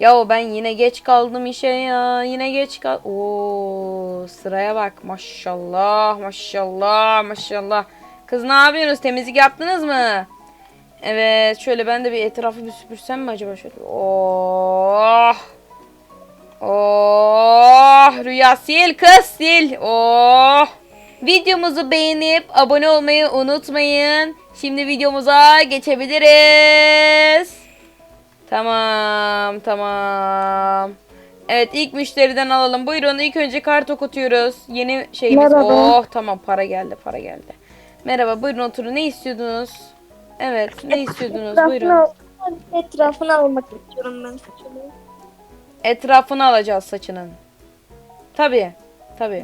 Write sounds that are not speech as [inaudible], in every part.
Ya ben yine geç kaldım işe ya. Yine geç kal. Oo sıraya bak. Maşallah, maşallah, maşallah. Kız ne yapıyorsunuz? Temizlik yaptınız mı? Evet, şöyle ben de bir etrafı bir süpürsem mi acaba şöyle? Oh. Oh, Rüya sil kız sil. Oh. Videomuzu beğenip abone olmayı unutmayın. Şimdi videomuza geçebiliriz. Tamam, tamam. Evet, ilk müşteriden alalım. Buyurun, ilk önce kart okutuyoruz. Yeni şeyimiz. Merhaba. Oh, tamam, para geldi, para geldi. Merhaba, buyurun oturun. Ne istiyordunuz? Evet, ne istiyordunuz? Buyurun. Etrafını, etrafını almak istiyorum ben saçımı. Etrafını alacağız saçının. Tabii, tabii.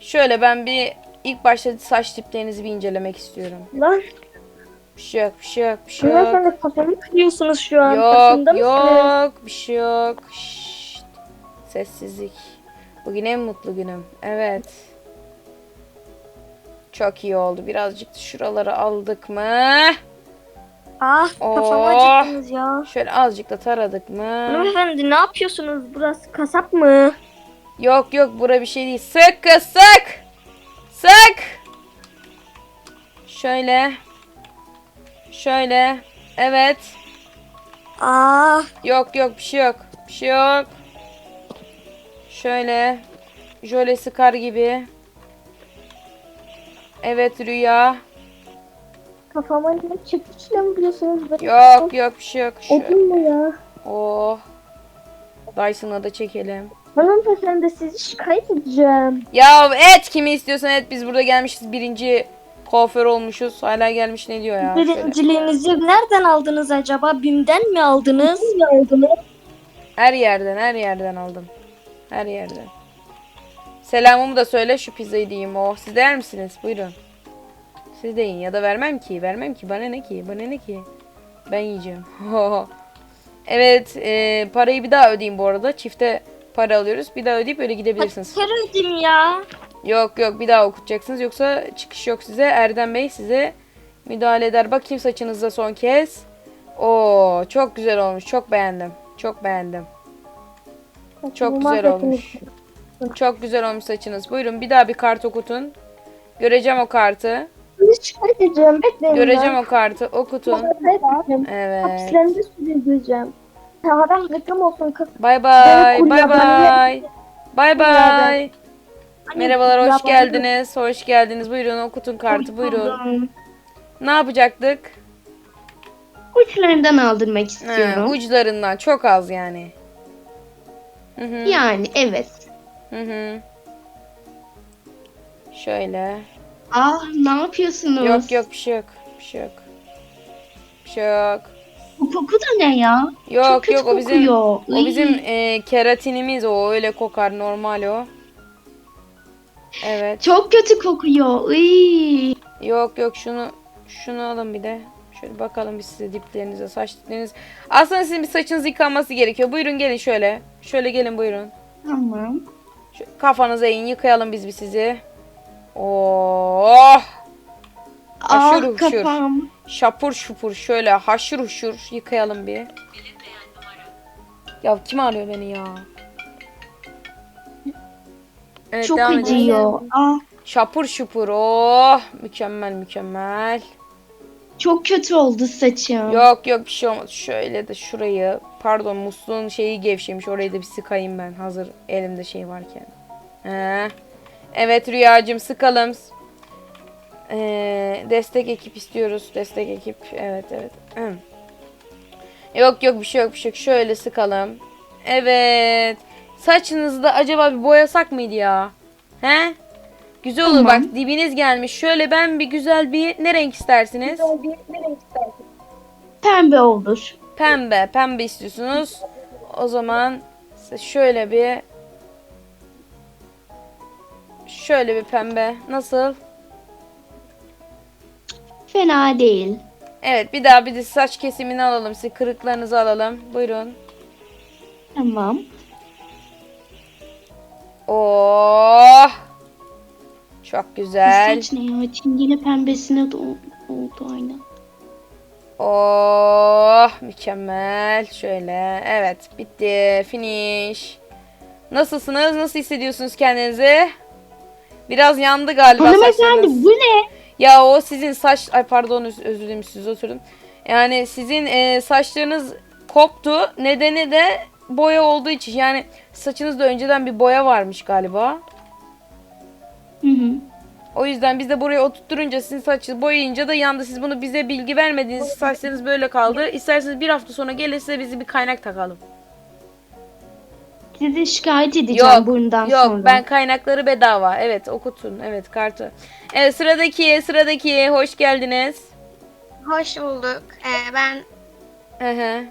Şöyle ben bir ilk başta saç tiplerinizi bir incelemek istiyorum. Lan Bir şey yok, bir şey yok, bir şey yok. hanımefendi kafamı kırıyorsunuz şu an. Yok mısınız? yok bir şey yok. Şşt. Sessizlik. Bugün en mutlu günüm. Evet. Çok iyi oldu. Birazcık da şuraları aldık mı? Ah kafamı Oh. acıttınız ya. Şöyle azıcık da taradık mı? Hanımefendi ne yapıyorsunuz? Burası kasap mı? Yok yok bura bir şey değil. Sık kız sık. Sık. Şöyle. Şöyle. Evet. Ah Yok yok bir şey yok. Bir şey yok. Şöyle. Jöle sıkar gibi. Evet Rüya. kafama ne çıkışla mı biliyorsunuz? Yok yok bir şey yok. Şu. Odun mu ya? Oh. Dyson'a da çekelim. Hanımefendi sizi şikayet edeceğim. Ya et kimi istiyorsan et. Biz burada gelmişiz birinci kuaför olmuşuz. Hala gelmiş ne diyor ya. Birinciliğinizi nereden aldınız acaba? Bim'den mi aldınız? mi aldınız? Her yerden her yerden aldım. Her yerden. Selamımı da söyle şu pizzayı diyeyim. Oh siz de yer misiniz? Buyurun. Siz de yiyin ya da vermem ki. Vermem ki. Bana ne ki? Bana ne ki? Ben yiyeceğim. [laughs] evet e, parayı bir daha ödeyeyim bu arada. Çifte para alıyoruz. Bir daha ödeyip öyle gidebilirsiniz. Kere ödeyim ya. Yok yok bir daha okutacaksınız. Yoksa çıkış yok size. Erdem Bey size müdahale eder. Bakayım saçınızda son kez. Oo çok güzel olmuş. Çok beğendim. Çok beğendim. Çok güzel olmuş. Çok güzel olmuş saçınız. Buyurun bir daha bir kart okutun. Göreceğim o kartı. Edeceğim. Bekleyin. Göreceğim o kartı. Okutun. Evet. Hapislerinize sürükleyeceğim. Haram reklam olsun. Kız. Bay bay. Bay bay. Bay bay. Hani Merhabalar hoş yabancı- geldiniz. Hoş geldiniz. Buyurun okutun kartı. Buyurun. Ne yapacaktık? Uçlarından aldırmak Ha, istiyorum. uçlarından çok az yani. Hı hı. Yani evet. Hı hı. Şöyle. Ah ne yapıyorsunuz? Yok yok bir şey yok. Bir şey yok. Bir şey yok. Bu koku da ne ya? Çok Yok kötü yok o bizim kokuyor. o Iy. bizim e, keratinimiz o öyle kokar normal o. Evet. Çok kötü kokuyor. Iy. Yok yok şunu şunu alın bir de. Şöyle bakalım bir size diplerinize, saç dipleriniz. Aslında sizin bir saçınız yıkanması gerekiyor. Buyurun gelin şöyle. Şöyle gelin buyurun. Tamam. Şu kafanıza eğin yıkayalım biz bir sizi. Oh! Ah Aşırı huşur. kafam. Şapur şupur şöyle haşır huşur yıkayalım bir. Ya kim arıyor beni ya? Evet, Çok devam edelim. acıyor. Ah Şapur şupur oh mükemmel mükemmel. çok kötü oldu saçım. Yok yok bir şey olmaz. Şöyle de şurayı pardon musluğun şeyi gevşemiş orayı da bir sıkayım ben hazır elimde şey varken. He. Evet Rüyacığım sıkalım. Ee, destek ekip istiyoruz. Destek ekip. Evet evet. Hı. Yok yok bir şey yok bir şey yok. Şöyle sıkalım. Evet. Saçınızda acaba bir boyasak mıydı ya? He? Güzel olur Tamam. bak dibiniz gelmiş. Şöyle ben bir güzel bir ne renk istersiniz? Pembe olur. Pembe. Pembe istiyorsunuz. O zaman şöyle bir şöyle bir pembe. Nasıl? Fena değil. Evet bir daha bir de saç kesimini alalım. Size kırıklarınızı alalım. Buyurun. Tamam. Oh! Çok Bu güzel. saç ne ya? Çingene pembesine de oldu aynen. Oh mükemmel. Şöyle. Evet bitti. Finish. Nasılsınız? Nasıl hissediyorsunuz kendinizi? Biraz yandı galiba Hanımefendi saçlarınız. bu ne? Ya o sizin saç... Ay pardon öz- özür dilerim siz oturdum. Yani sizin e, saçlarınız koptu. Nedeni de boya olduğu için. Yani saçınızda önceden bir boya varmış galiba. Hı hı. O yüzden biz de buraya oturtturunca sizin saçı boyayınca da yandı. Siz bunu bize bilgi vermediniz. Saçlarınız böyle kaldı. İsterseniz bir hafta sonra gelin size bizi bir kaynak takalım. Sizi şikayet edeceğim Yok, bundan yok sonra. ben kaynakları bedava. Evet okutun. Evet kartı. Evet sıradaki sıradaki hoş geldiniz. Hoş bulduk. Ee, ben Hı hı.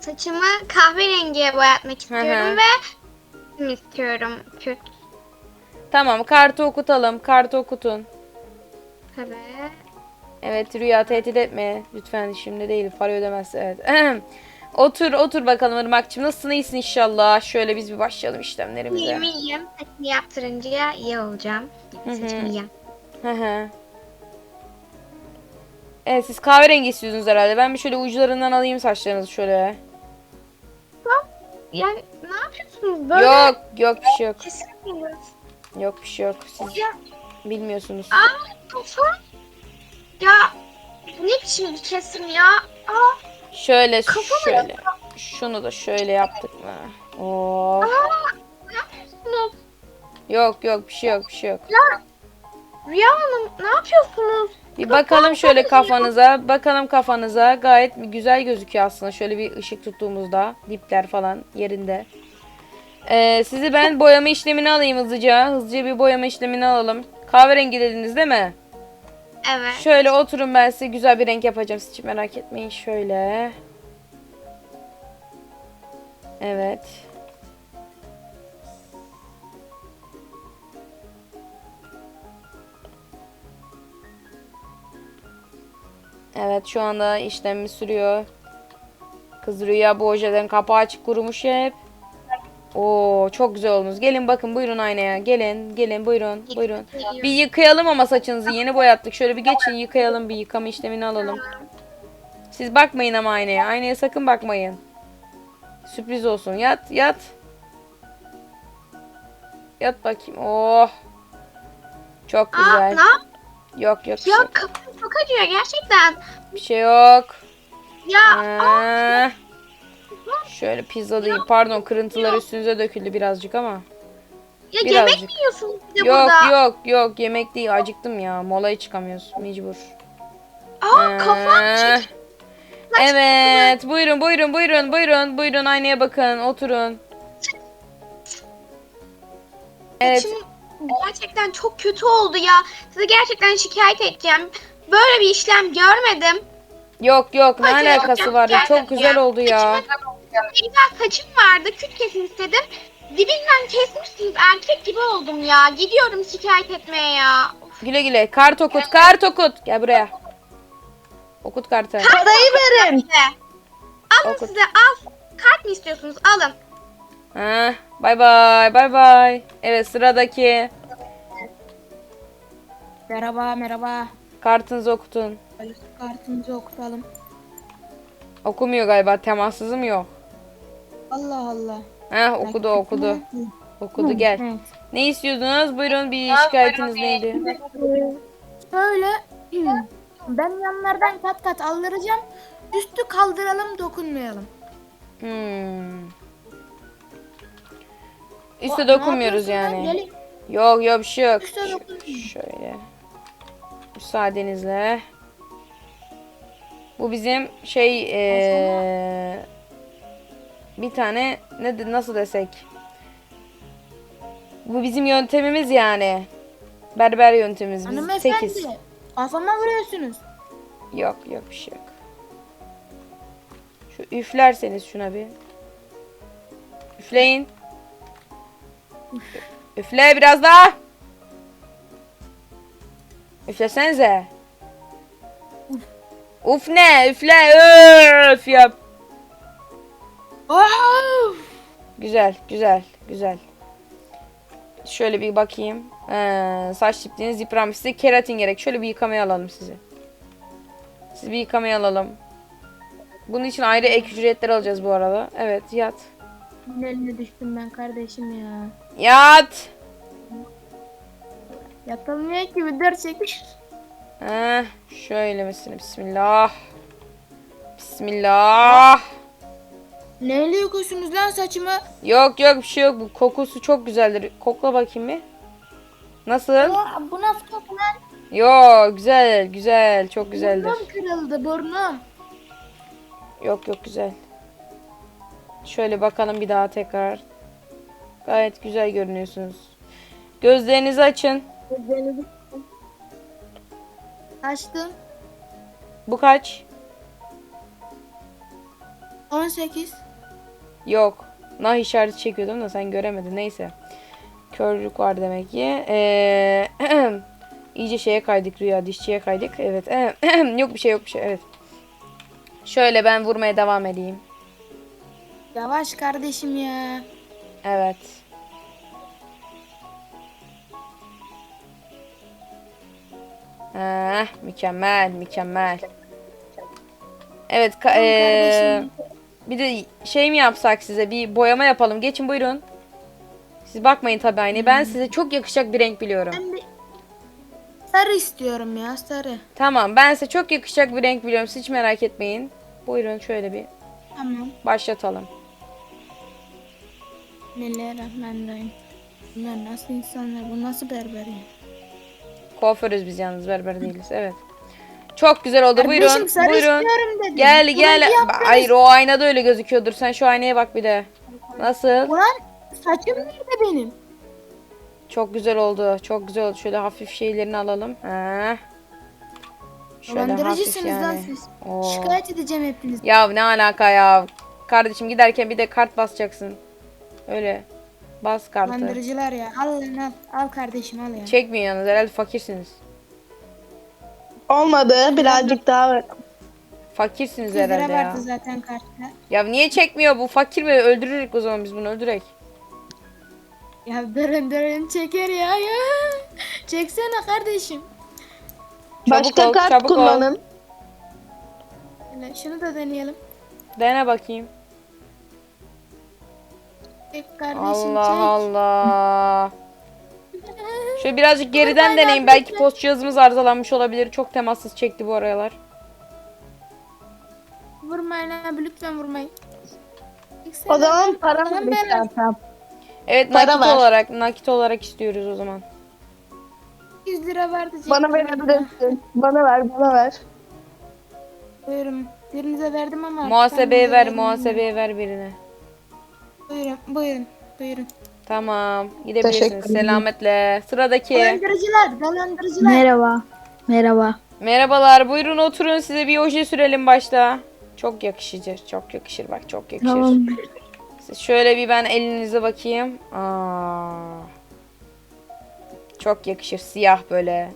Saçımı kahverengiye boyatmak istiyorum ve istiyorum. Kürk Tamam kartı okutalım. Kartı okutun. tabii. Evet Rüya tehdit etme. Lütfen şimdi değil. Para ödemezse evet. [clears throat] otur otur bakalım Irmak'cığım. Nasılsın iyisin inşallah. Şöyle biz bir başlayalım işlemlerimize. İyiyim iyiyim. Saçımı yaptırınca iyi olacağım. Saçımı yap. Hı hı. Evet siz kahverengi istiyorsunuz herhalde. Ben bir şöyle uçlarından alayım saçlarınızı şöyle. Yani ne yapıyorsunuz böyle? Yok yok bir şey yok. Kesinlikle. Yok bir şey yok. Siz Ya, bilmiyorsunuz. aa kafa. Ya bu ne biçim bir kesim ya? Aa, Şöyle Kafama şöyle. Şunu da şöyle yaptık mı? Oo. ne yapıyorsunuz? Yok yok bir şey yok bir şey yok. Rüya Hanım ne yapıyorsunuz? Bir bakalım şöyle kafanıza. Bakalım kafanıza. Gayet güzel gözüküyor aslında. Şöyle bir ışık tuttuğumuzda. Dipler falan yerinde. Ee, sizi ben boyama işlemini alayım hızlıca. Hızlıca bir boyama işlemini alalım. Kahverengi dediniz değil mi? Evet. Şöyle oturun ben size güzel bir renk yapacağım. Siz hiç merak etmeyin. Şöyle. Evet. Evet şu anda işlemimiz sürüyor. Kız Rüya bu ojelerin kapağı açık kurumuş hep. Oo çok güzel olmuş. Gelin bakın buyurun aynaya. Gelin gelin buyurun buyurun. Bir yıkayalım ama saçınızı yeni boyattık. Şöyle bir geçin yıkayalım bir yıkama işlemini alalım. Siz bakmayın ama aynaya. Aynaya sakın bakmayın. Sürpriz olsun. Yat yat. Yat bakayım. Oh. Çok Aa, güzel. yap? Yok yok yok. Kafam acıyor gerçekten. Bir şey yok. Ya Ee, şöyle pizza değil. Pardon kırıntılar üstünüze döküldü birazcık ama. Ya Birazcık. yemek mi yiyorsunuz bir de Yok burada? yok yok yemek değil acıktım ya. Molaya çıkamıyoruz mecbur. Aa kafam Ee, çek. Evet buyurun buyurun buyurun buyurun buyurun aynaya bakın oturun. Evet Saçım gerçekten çok kötü oldu ya. Size gerçekten şikayet edeceğim. Böyle bir işlem görmedim. yok yok ne Hadi alakası hocam, var ya çok güzel ya. oldu ya. Ne güzel saçım vardı. Küt kesin istedim. Dibinden kesmişsiniz. Erkek gibi oldum ya. Gidiyorum şikayet etmeye ya. Of. Güle güle kart okut kart okut. Gel buraya. Okut kartı. Parayı verin. Size. Alın Okut. size al. Kart mı istiyorsunuz? Alın. Ha, bay bay bay bay. Evet sıradaki Merhaba merhaba. Kartınızı okutun. Kartınızı okutalım. Okumuyor galiba temassızım yok. Allah Allah. Heh okudu okudu. Okudu gel. Ne istiyordunuz? Buyurun bir şikayetiniz neydi? Şöyle [clears throat] ben yanlardan kat kat aldıracağım. Üstü kaldıralım dokunmayalım. Hmm. O- dokunmuyoruz yani. Gelin. Yok yok bir şey yok. Üste Ş- dokunmuyoruz. Şöyle. Müsaadenizle. Bu bizim şey eee, bir tane ne de- nasıl desek? Bu bizim yöntemimiz yani. Berber yöntemimiz. Biz Hanımefendi. 8. Kafama vuruyorsunuz. Yok yok bir şey yok. Şu üflerseniz şuna bir. Üfleyin. Üfle biraz daha. Üflesenize. Uf ne? Üfle. Öf yap. Of! Güzel, güzel, güzel. Şöyle bir bakayım. Ee, saç tipliğiniz yıpranmış. Size keratin gerek. Şöyle bir yıkamaya alalım sizi. Siz bir yıkamaya alalım. Bunun için ayrı ek ücretler alacağız bu arada. Evet yat. Eline düştüm ben kardeşim ya. Yat. Yapılmıyor ki video çekiş. Heh, şöyle mesela bismillah. Bismillah. Neyle yıkıyorsunuz lan saçımı? Yok yok bir şey yok. Bu kokusu çok güzeldir. Kokla bakayım bir. Nasıl? Aa, bu nasıl koku lan? Yo güzel güzel çok güzeldir. Burnum kırıldı burnum. Yok yok güzel. Şöyle bakalım bir daha tekrar. Gayet güzel görünüyorsunuz. Gözlerinizi açın. Açtım. Bu kaç? 18. Yok. Nah işareti çekiyordum da sen göremedin. Neyse. Körlük var demek ki. Ee, [clears throat] iyice şeye kaydık rüya. Dişçiye kaydık. Evet. [clears throat] yok bir şey yok bir şey. Evet. Şöyle ben vurmaya devam edeyim. Yavaş kardeşim ya. Evet. Heh, mükemmel, mükemmel. Evet, ka- bir de şey mi yapsak size? Bir boyama yapalım. Geçin buyurun. Siz bakmayın tabii aynı. Ben size çok yakışacak bir renk biliyorum. Ben bir sarı istiyorum ya sarı. Tamam, ben size çok yakışacak bir renk biliyorum. Siz hiç merak etmeyin. Buyurun şöyle bir Tamam. başlatalım. Bismillahirrahmanirrahim. Bunlar nasıl insanlar? Bu nasıl berber ya? Kuaförüz biz yalnız, berber değiliz. Evet. Çok güzel oldu. Kardeşim, buyurun. sarı Buyurun. istiyorum dedim. Gel Bunu gel. yaptınız? Hayır o aynada öyle gözüküyordur. Sen şu aynaya bak bir de. Nasıl? Ulan saçım nerede benim? Çok güzel oldu. Çok güzel oldu. Şöyle hafif şeylerini alalım. Ha. Dolandırıcısınız lan siz. Oo. Şikayet edeceğim hepiniz. Ya ne alaka ya? Kardeşim giderken bir de kart basacaksın. Öyle. Bas kartı. Dolandırıcılar ya. Al lan al. Al kardeşim al ya. Çekmiyor yalnız. Herhalde fakirsiniz. Olmadı. Birazcık daha ver. Fakirsiniz 100 lira herhalde ya. vardı zaten kartta. Ya niye çekmiyor bu? Fakir mi? Öldürürük o zaman biz bunu öldürek. Ya durun durun çeker ya ya. Çeksene kardeşim. Çabuk Başka ol, kart çabuk ol. kullanın. Şöyle şunu da deneyelim. Dene bakayım. Çek kardeşim Allah çek. Allah. [laughs] Şöyle birazcık geriden Buradan deneyim. yardım Belki post cihazımız arızalanmış olabilir. Çok temassız çekti bu aralar. Vurmayın abi lütfen vurmayın. O zaman para Tamam, ver ben- istersen. Evet Para nakit ver. olarak nakit olarak istiyoruz o zaman. 100 lira vardı. Bana verebilirsin. Bana ver, bana ver. Buyurun. Birinize verdim ama. Muhasebeye kendinize ver, muhasebeye ver birine. Buyurun, buyurun, buyurun. Tamam, gidebilirsiniz. Teşekkür ederim. Selametle. Sıradaki. Dolandırıcılar, dolandırıcılar. Merhaba. Merhaba. Merhabalar, buyurun oturun. Size bir oje sürelim başta. Çok yakışıcı, çok yakışır bak, çok yakışır. Tamam. Siz şöyle bir ben elinize bakayım. Aa. Çok yakışır, siyah böyle.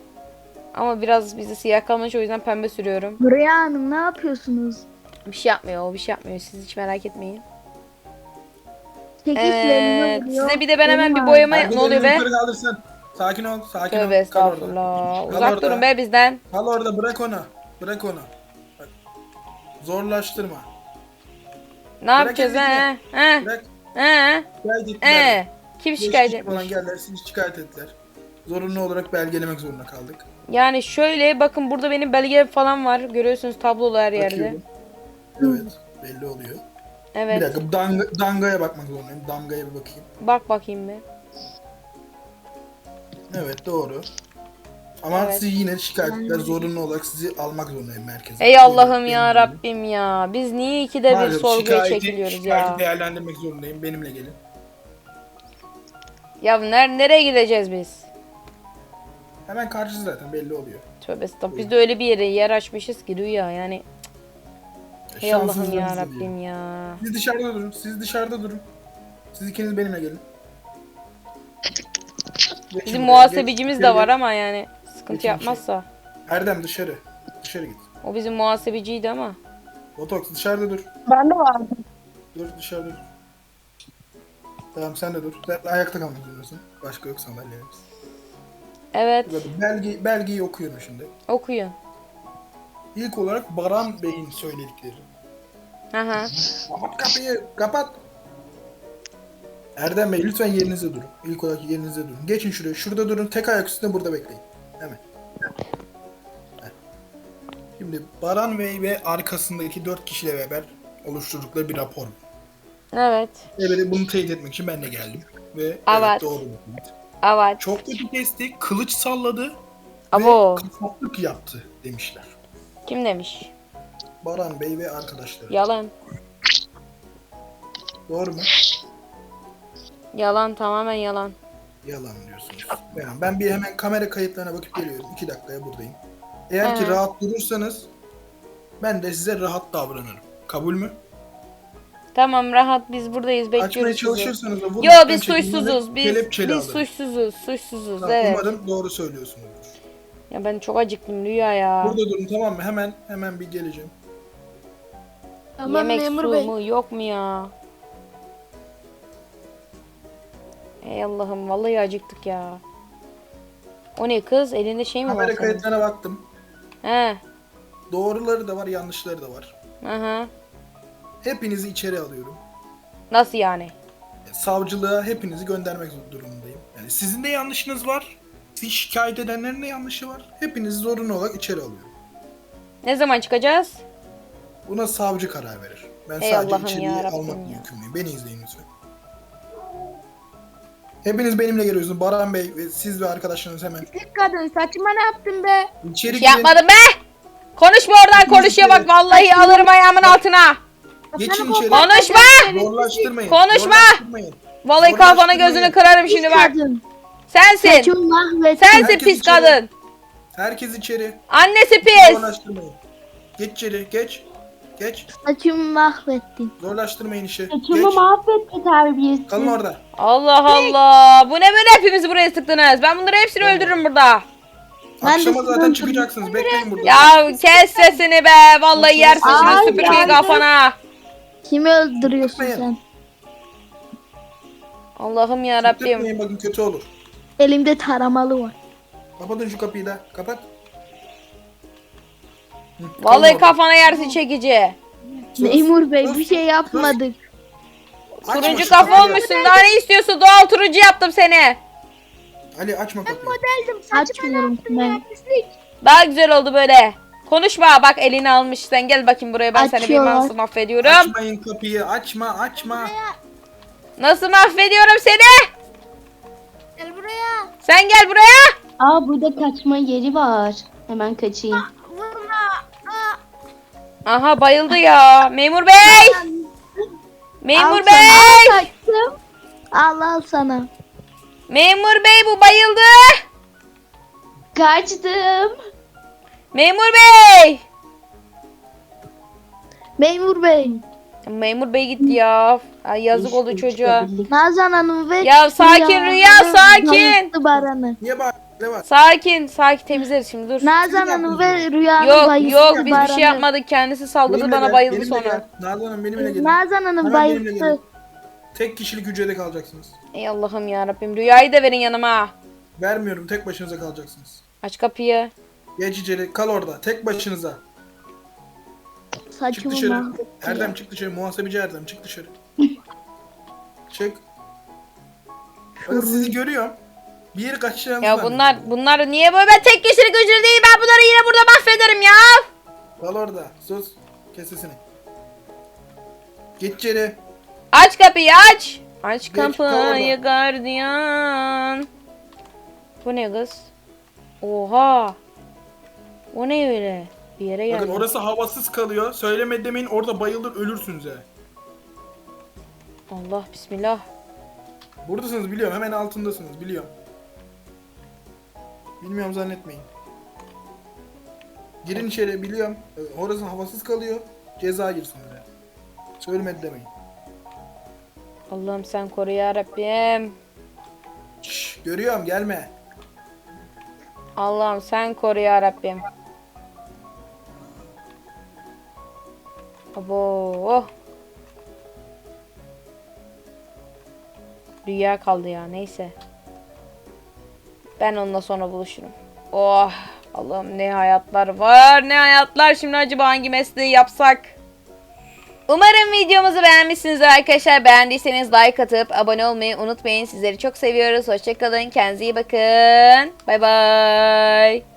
Ama biraz bizi siyah kalmış o yüzden pembe sürüyorum. Buraya Hanım ne yapıyorsunuz? Bir şey yapmıyor, o bir şey yapmıyor. Siz hiç merak etmeyin. Evet, vuruyor. size bir de ben hemen bir boyama... Ne oluyor elini be? yukarı. Sakin ol, sakin Tövbe ol. Kal orada. estağfurullah. Kal Uzak orada. durun be bizden. Kal orada, bırak onu. Bırak onu. Bak. Zorlaştırma. Ne yapacağız he? He? Bırak. He? Şikayet ettiler. He? Kim Beş şikayet kişi etmiş? falan geldiler, sizi şikayet ettiler. Zorunlu olarak belgelemek zorunda kaldık. Yani şöyle bakın burada benim belge falan var. Görüyorsunuz tablolu her yerde. Bakıyorum. Evet, belli oluyor. Bir Evet. dakika, danga, dangaya bakmak zorundayım. Damgaya bir bakayım. Bak bakayım bir. Evet, doğru. Ama Evet. sizi yine şikayet ettiler. Zorunlu olarak sizi almak zorundayım merkeze. Ey Allah'ım Benim- ya Rabbim ya. Biz niye ikide bir Maalesef sorguya şikayeti- çekiliyoruz şikayeti ya? değerlendirmek zorundayım. Benimle gelin. Ya ner nereye gideceğiz biz? Hemen karşısı zaten belli oluyor. Tövbe estağfurullah. Biz de öyle bir yere yer açmışız ki rüya yani. Ey Allah'ım ya. Rabbim ya. Siz dışarıda durun. Siz dışarıda durun. Siz ikiniz benimle gelin. Geçin Bizim buraya, muhasebecimiz geç, de var ama yani sıkıntı Geçin yapmazsa. Erdem dışarı. Dışarı git. O bizim muhasebeciydi ama. Botox dışarıda dur. Ben de vardım. Dur dışarıda dur. Tamam sen de dur. Sen ayakta kalmak zorundasın. Başka yok sandalyemiz. Evet Belge, belgeyi okuyorum şimdi. okuyun. İlk olarak Baran Bey'in söyledikleri. Aha. Kapat kapıyı, kapat. Erdem Bey lütfen yerinize durun. İlk olarak yerinize durun. Geçin şuraya. Şurada durun. Tek ayak üstünde burada bekleyin. Hemen. Heh. Şimdi Baran Bey ve arkasındaki dört kişiyle beraber oluşturdukları bir rapor. Evet. Evet bunu teyit etmek için ben de geldim. Ve evet, Evet. doğru. Evet. Çok kötü kesti, kılıç salladı Abo. ve kasaplık yaptı demişler. Kim demiş? Baran Bey ve arkadaşları. Yalan. Doğru mu? Yalan tamamen yalan. Yalan diyorsunuz. Ben, ben bir hemen kamera kayıtlarına bakıp geliyorum. İki dakikaya buradayım. Eğer ki Evet. rahat durursanız ben de size rahat davranırım. Kabul mü? Tamam rahat biz buradayız Açmaya bekliyoruz sizi. çalışırsanız da Yo biz suçsuzuz. Biz, kelepçeli biz alırım. suçsuzuz. Suçsuzuz Tamam, evet. Umarım doğru söylüyorsunuz. Ya ben çok acıktım Rüya ya. Burada durun tamam mı? Hemen hemen bir geleceğim. Tamam Yemek memur su bey. mu yok mu ya? Ey Allah'ım vallahi acıktık ya. O ne kız? Elinde şey mi var Kamera senin? kayıtlarına baktım. He. Doğruları da var, yanlışları da var. Aha. Hepinizi içeri alıyorum. Nasıl yani? Savcılığa hepinizi göndermek durumundayım. Yani sizin de yanlışınız var. Şikayet edenlerin de yanlışı var. Hepinizi zorunlu olarak içeri alıyorum. Ne zaman çıkacağız? Buna savcı karar verir. Ben Ey sadece Allah'ım yarabbim almak ya. yükümlüyüm. Beni izleyin lütfen. Hepiniz benimle geliyorsunuz. Baran Bey ve siz ve arkadaşlarınız hemen. Pislik kadın saçıma ne yaptın be? İçeri Şey girin. yapmadım be! Konuşma oradan konuşuyor bak vallahi alırım ayağımın altına. Geçin içeri. Konuşma! Zorlaştırmayın. Konuşma! Zorlaştırmayın. Vallahi kafana gözünü kırarım şimdi bak. Kadın. Sensin. Saçımı mahvettin. Sensin Herkes pis içeri. kadın. Herkes içeri. Annesi pis. Zorlaştırmayın. Geç içeri. Geç. Geç. Saçımı mahvettin. Zorlaştırmayın işi. Saçımı Geç. mahvetti terbiyesiz. Kalın orada. Allah Allah. Bu ne böyle hepimizi buraya tıktınız? Ben bunları hepsini öldürürüm burada. Ben de Akşama zaten öldürürüm. çıkacaksınız. Bekleyin burada. Ya kes sesini be. Vallahi yersin Ay, şimdi süpürgeyi geldi. kafana. Kimi öldürüyorsun Yapmayın. sen? Allah'ım ya Rabbim. Tıkmayın bakın kötü olur. Elimde taramalı var. Kapatın şu kapıyı da. Kapat. Hı, Vallahi kafana yersin çekici. Sus. Memur bey Sus. bir şey yapmadık. Açma Turuncu şu kafa kapıyı. olmuşsun. Daha ne istiyorsun? Doğal turuncu yaptım seni. Ali açma kapıyı. Açmıyorum ben. Daha güzel oldu böyle. Konuşma bak elini almış. Sen gel bakayım buraya ben seni bir Açıyorlar. nasıl mahvediyorum. Açmayın kapıyı. Açma açma. Nasıl mahvediyorum seni? Buraya. Sen gel buraya. Aa burada kaçma yeri var. Hemen kaçayım. Vurma. Aa, Aha bayıldı ya. Memur bey. Memur Al bey. sana, kaçtım. Al al sana. Memur bey bu bayıldı. Kaçtım. Memur bey. Memur bey. Memur bey gitti ya. Ay yazık oldu çocuğa. Nazan Hanım ve Ya sakin Rüya, sakin. Baran'ı. Niye bak? Ne var? Sakin, sakin temizleriz şimdi dur. Nazan Hanım ve Rüya'nın Yok bayılttı yok biz bir Baran'ı. şey yapmadık. Kendisi saldırdı Benimle bana gel, bayıldı benimle sonra. gel. Nazan Hanım benimle gelin. Nazan Hanım Hemen benimle bayılttı. gelin. Tek kişilik hücrede kalacaksınız. Ey Allah'ım ya Rabbim. Rüyayı da verin yanıma. Vermiyorum. Tek başınıza kalacaksınız. Aç kapıyı. Geç içeri. Kal orada. Tek başınıza. Çık Saçımı dışarı. mahvetti. Erdem çık dışarı. Muhasebeci Erdem çık dışarı. [laughs] çık. Bakın sizi görüyorum. Bir yeri kaçacağınızı Ya bunlar zannediyorum. bunlar niye böyle ben tek kişilik hücre değil ben bunları yine burada mahvederim ya. Kal orada. Sus. Kes sesini. Git içeri. Aç kapıyı aç. Aç Geç, kapıyı gardiyan. Bu ne kız? Oha. O ne öyle? Bir yere geldi. Bakın orası havasız kalıyor. Söyleme demeyin orada bayılır ölürsünüz he. Allah bismillah. Buradasınız biliyorum. Hemen altındasınız biliyorum. Bilmiyorum zannetmeyin. Girin içeri biliyorum. Ee, Orası havasız kalıyor. Ceza girsin oraya. Söylemedi demeyin. Allah'ım sen koru ya Rabbim. Şşş, görüyorum gelme. Allah'ım sen koru ya Rabbim. Abo. oh. Rüya kaldı ya neyse. Ben onunla sonra buluşurum. Oh Allah'ım ne hayatlar var ne hayatlar. Şimdi acaba hangi mesleği yapsak? Umarım videomuzu beğenmişsinizdir arkadaşlar. Beğendiyseniz like atıp abone olmayı unutmayın. Sizleri çok seviyoruz. Hoşçakalın. Kendinize iyi bakın. Bay bay.